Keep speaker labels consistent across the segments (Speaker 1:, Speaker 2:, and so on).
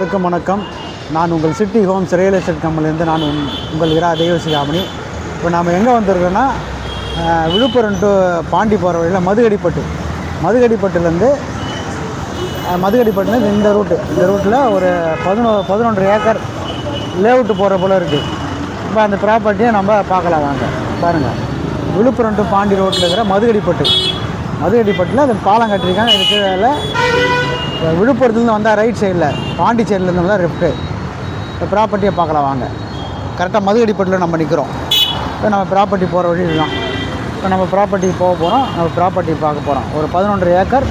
Speaker 1: அனைவருக்கும் வணக்கம். நான் உங்கள் சிட்டி ஹோம்ஸ் ரியல் எஸ்டேட் கம்பெனிலேருந்து நான் உங்கள் இரா தெய்வசிகாமணி இப்போ நாம் எங்கே வந்திருக்கோன்னா விழுப்புரம் டு பாண்டி போகிற வழியில் மதுகடிப்பட்டு. மதுகடிப்பட்டுலேருந்து மதுகடிப்பட்டுலேருந்து இந்த ரூட்டு. இந்த ரூட்டில் ஒரு பதினோ பதினொன்று ஏக்கர் லேவுட்டு போகிற போல் இருக்குது இப்போ அந்த ப்ராப்பர்ட்டியை நம்ம பார்க்கலாம் வாங்க. பாருங்கள் விழுப்புரம் டு பாண்டி ரோட்டில் இருக்கிற மதுகடிப்பட்டு. மதுகடிப்பட்டில் அந்த பாலம் கட்டியிருக்காங்க. இருக்கிறதால விழுப்புரத்துலேருந்து வந்தால் ரைட் சைடில் பாண்டிச்சேரியிலேருந்து வந்தால் லெஃப்ட்டு இந்த ப்ராப்பர்ட்டியை பார்க்கலாம் வாங்க. கரெக்டாக மதுகடிப்பட்டில் நம்ம நிற்கிறோம் இப்போ நம்ம ப்ராப்பர்ட்டி போகிற வழி இதுதான். இப்போ நம்ம ப்ராப்பர்ட்டி போக போகிறோம். நம்ம ப்ராப்பர்ட்டி பார்க்க போகிறோம். ஒரு பதினொன்று ஏக்கர்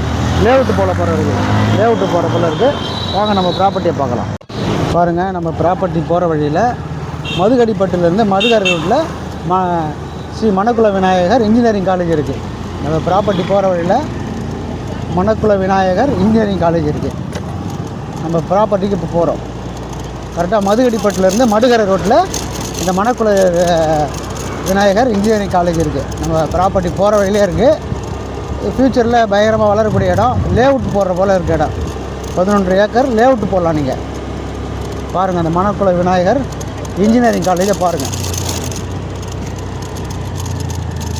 Speaker 1: லேவுட்டு போல போகிற இருக்குது லேவுட்டு போகிற போல இருக்குது வாங்க நம்ம ப்ராப்பர்ட்டியை பார்க்கலாம். பாருங்கள் நம்ம ப்ராப்பர்ட்டி போகிற வழியில் மதுகடிப்பட்டிலேருந்து மதுகர் ரோட்டில் ம ஸ்ரீ மணக்குல விநாயகர் இன்ஜினியரிங் காலேஜ் இருக்குது நம்ம ப்ராப்பர்ட்டி போகிற வழியில் மணக்குல விநாயகர் இன்ஜினியரிங் காலேஜ் இருக்குது நம்ம ப்ராப்பர்ட்டிக்கு இப்போ போகிறோம் கரெக்டாக மதுகடிப்பட்டிலேருந்து மடுகரை ரோட்டில் இந்த மணக்குல விநாயகர் இன்ஜினியரிங் காலேஜ் இருக்குது நம்ம ப்ராப்பர்ட்டி போகிற வழியிலே இருக்குது ஃப்யூச்சரில் பயங்கரமாக வளரக்கூடிய இடம். லேஅவுட் போடுற போல் இருக்க இடம். பதினொன்று ஏக்கர் லேஅவுட் போடலாம் நீங்கள் பாருங்கள் அந்த மணக்குள விநாயகர் இன்ஜினியரிங் காலேஜை பாருங்கள்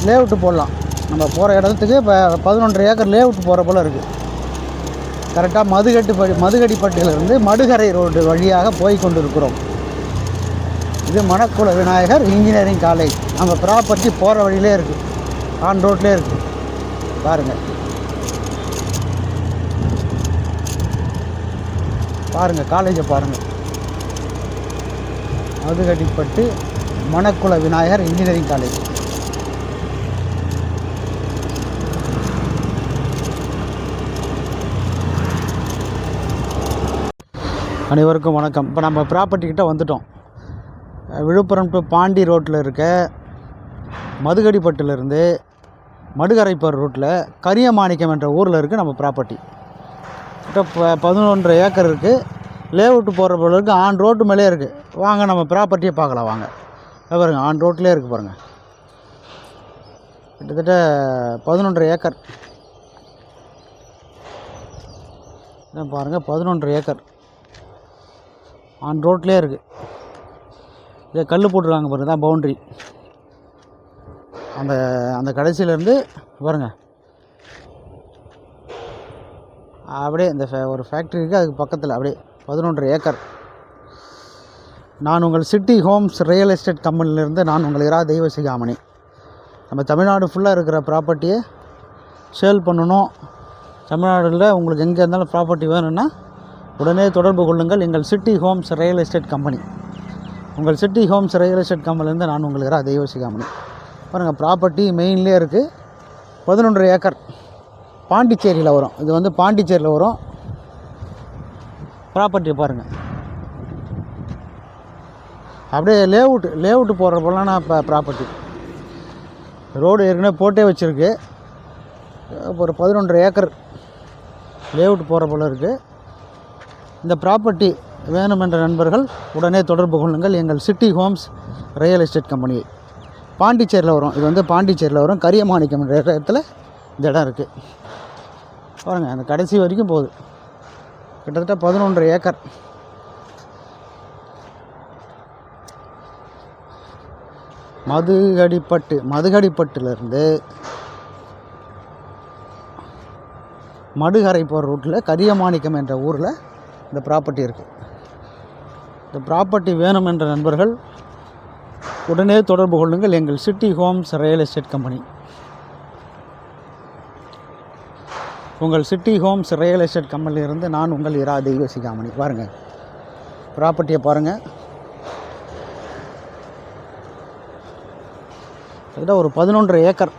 Speaker 1: லேஅவுட்டு போடலாம். நம்ம போகிற இடத்துக்கு இப்போ பதினொன்று ஏக்கர் லே அவுட் போகிற போல் இருக்குது கரெக்டாக மதுகட்டுப்படி மதுகடிப்பட்டியிலிருந்து மடுகரை ரோடு வழியாக போய் கொண்டு இருக்கிறோம் இது மணக்குள விநாயகர் இன்ஜினியரிங் காலேஜ். நம்ம ப்ராப்பர்ட்டி போகிற வழியிலே இருக்குது ஆன் ரோட்லேயே இருக்குது பாருங்கள் பாருங்கள் காலேஜை பாருங்கள் மதுகடிப்பட்டு மணக்குள விநாயகர் இன்ஜினியரிங் காலேஜ். அனைவருக்கும் வணக்கம். இப்போ நம்ம ப்ராப்பர்ட்டி கிட்ட வந்துட்டோம். விழுப்புரம் டு பாண்டி ரோட்டில் இருக்க மதுகடிப்பட்டிலிருந்து மடுகரைப்பர் ரூட்டில் கரியமாணிக்கம் என்ற ஊரில் இருக்குது நம்ம ப்ராப்பர்ட்டி கிட்ட ப பதினொன்றரை ஏக்கர் இருக்குது லேவுட்டு போகிற பொருளுக்கு இருக்குது ஆன் ரோட்டு மேலே இருக்குது வாங்க நம்ம ப்ராப்பர்ட்டியை பார்க்கலாம். வாங்க. பாருங்கள் பாருங்க ஆன் ரோட்லேயே இருக்குது பாருங்கள் கிட்டத்தட்ட பதினொன்றரை ஏக்கர். பாருங்கள் பதினொன்றரை ஏக்கர். ஆன் ரோட்லேயே இருக்குது இதை கல் போட்டுருக்காங்க பாருங்க தான் பவுண்ட்ரி அந்த அந்த கடைசியிலேருந்து பாருங்கள் அப்படியே இந்த ஃபே- ஒரு ஃபேக்ட்ரி இருக்குது அதுக்கு பக்கத்தில் அப்படியே பதினொன்று ஏக்கர். நான் உங்கள் சிட்டி ஹோம்ஸ் ரியல் எஸ்டேட் கம்பெனிலேருந்து நான் உங்கள் இரா தெய்வ சிகாமணி நம்ம தமிழ்நாடு ஃபுல்லாக இருக்கிற ப்ராப்பர்ட்டியை சேல் பண்ணணும். தமிழ்நாடுல உங்களுக்கு எங்கே இருந்தாலும் ப்ராப்பர்ட்டி வேணும்னா உடனே தொடர்பு கொள்ளுங்கள். எங்கள் city homes real estate company உங்கள் சிட்டி ஹோம்ஸ் ரியல் எஸ்டேட் கம்பெனிலேருந்து நான் உங்களுக்கு இரா தெய்வ சிகாமணி பாருங்கள் ப்ராப்பர்ட்டி மெயின்லேயே இருக்குது பதினொன்றரை ஏக்கர் பாண்டிச்சேரியில் வரும். இது வந்து பாண்டிச்சேரியில் வரும். ப்ராப்பர்ட்டியை பாருங்கள் அப்படியே லேஅவுட் லேஅவுட் போடுற போலனா இப்போ ப்ராப்பர்ட்டி ரோடு ஏற்கனவே போட்டே வச்சுருக்கு. ஒரு பதினொன்றரை ஏக்கர் லேஅவுட் போகிற போல இருக்குது இந்த ப்ராப்பர்ட்டி வேணுமென்ற நண்பர்கள் உடனே தொடர்பு கொள்ளுங்கள். எங்கள் சிட்டி ஹோம்ஸ் ரியல் எஸ்டேட் கம்பெனியை பாண்டிச்சேரியில் வரும். இது வந்து பாண்டிச்சேரியில் வரும். கரியமாணிக்கம் என்ற இடத்துல இந்த இடம் இருக்குது பாருங்கள் அந்த கடைசி வரைக்கும் போகுது. கிட்டத்தட்ட பதினொன்று ஏக்கர். மதுகடிப்பட்டு மதுகடிப்பட்டுலேருந்து மடுகரை போகிற ரூட்டில் கரியமாணிக்கம் என்ற ஊரில் இந்த ப்ராப்பர்ட்டி இருக்குது இந்த ப்ராப்பர்ட்டி வேணும் என்ற நண்பர்கள் உடனே தொடர்பு கொள்ளுங்கள். எங்கள் city homes real estate company உங்கள் சிட்டி ஹோம்ஸ் ரியல் எஸ்டேட் கம்பெனியிலிருந்து நான் உங்கள் இரா தெய்வ சிகாமணி. பாருங்கள் ப்ராப்பர்ட்டியை பாருங்கள் கிட்ட ஒரு பதினொன்றரை ஏக்கர்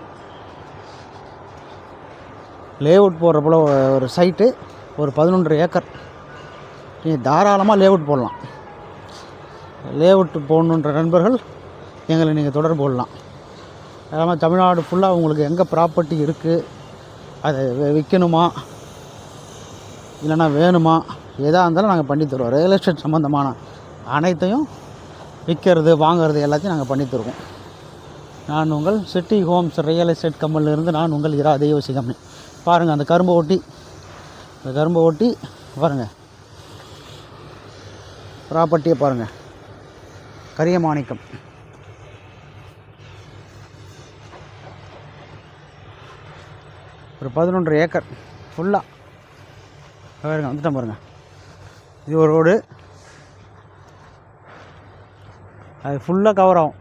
Speaker 1: லேஅவுட் போடுற போல் ஒரு சைட்டு ஒரு பதினொன்று ஏக்கர் நீங்கள் தாராளமாக லேஅவுட் போடலாம். லேஅவுட் போடணுன்ற நண்பர்கள் எங்களை நீங்கள் தொடர்பு கொள்ளலாம். அதனால் தமிழ்நாடு ஃபுல்லாக உங்களுக்கு எங்கே ப்ராப்பர்ட்டி இருக்குது அதை விற்கணுமா இல்லைன்னா வேணுமா? எதாக இருந்தாலும் நாங்கள் பண்ணி தருவோம். ரியல் எஸ்டேட் சம்மந்தமான அனைத்தையும் விற்கிறது வாங்குறது எல்லாத்தையும் நாங்கள் பண்ணி தருவோம். நான் உங்கள் சிட்டி ஹோம்ஸ் ரியல் எஸ்டேட் கம்பெனிலிருந்து நான் உங்கள் இரா தெய்வசி கம்பெனி பாருங்கள் அந்த கரும்பை ஒட்டி அந்த கரும்பை ஒட்டி பாருங்கள் ப்ராப்பர்ட்டியை பாருங்கள் கரியமாணிக்கம் ஒரு பதினொன்று ஏக்கர் ஃபுல்லாக பாருங்க வந்துட்டேன் பாருங்கள் இது ஒரு ரோடு. அது ஃபுல்லாக கவர் ஆகும்.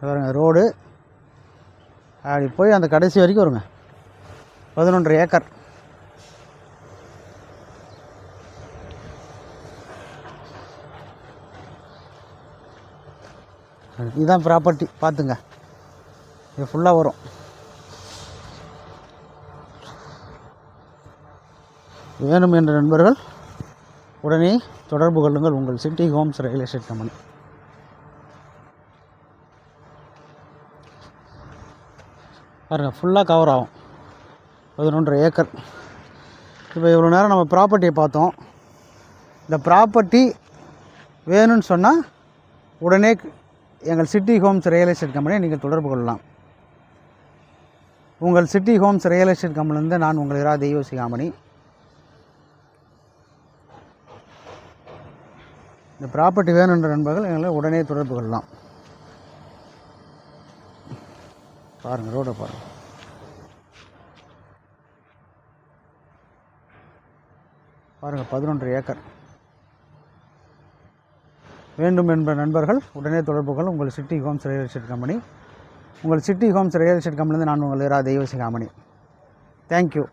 Speaker 1: பாருங்க ரோடு. அப்படி போய் அந்த கடைசி வரைக்கும் வருங்க. பதினொன்று ஏக்கர். இதுதான் ப்ராப்பர்ட்டி பார்த்துங்க. இது ஃபுல்லாக வரும். வேணும் என்ற நண்பர்கள் உடனே தொடர்பு கொள்ளுங்கள். உங்கள் city homes real estate company பாருங்கள் ஃபுல்லாக கவர் ஆகும். பதினொன்றரை ஏக்கர். இப்போ இவ்வளோ நேரம் நம்ம ப்ராப்பர்ட்டியை பார்த்தோம். இந்த ப்ராப்பர்ட்டி வேணும்னு சொன்னால் உடனே எங்கள் சிட்டி ஹோம்ஸ் ரியல் எஸ்டேட் கம்பெனியை நீங்கள் தொடர்பு கொள்ளலாம். உங்கள் சிட்டி ஹோம்ஸ் ரியல் எஸ்டேட் கம்பெனிலேருந்து நான் உங்கள் இரா தெய்வ சிகாமணி. இந்த ப்ராப்பர்ட்டி வேணுன்ற நண்பர்கள் எங்களை உடனே தொடர்பு கொள்ளலாம். பாருங்கள் ரோடை பாருங்கள் பாருங்கள் பதினொன்று ஏக்கர். வேண்டும் என்ற நண்பர்கள் உடனே தொடர்பு கொள்ள உங்கள் city homes real estate company உங்கள் சிட்டி ஹோம்ஸ் ரியல் எஸ்டேட் கம்பெனிலேருந்து நான் உங்கள் இரா தெய்வ தேங்க்யூ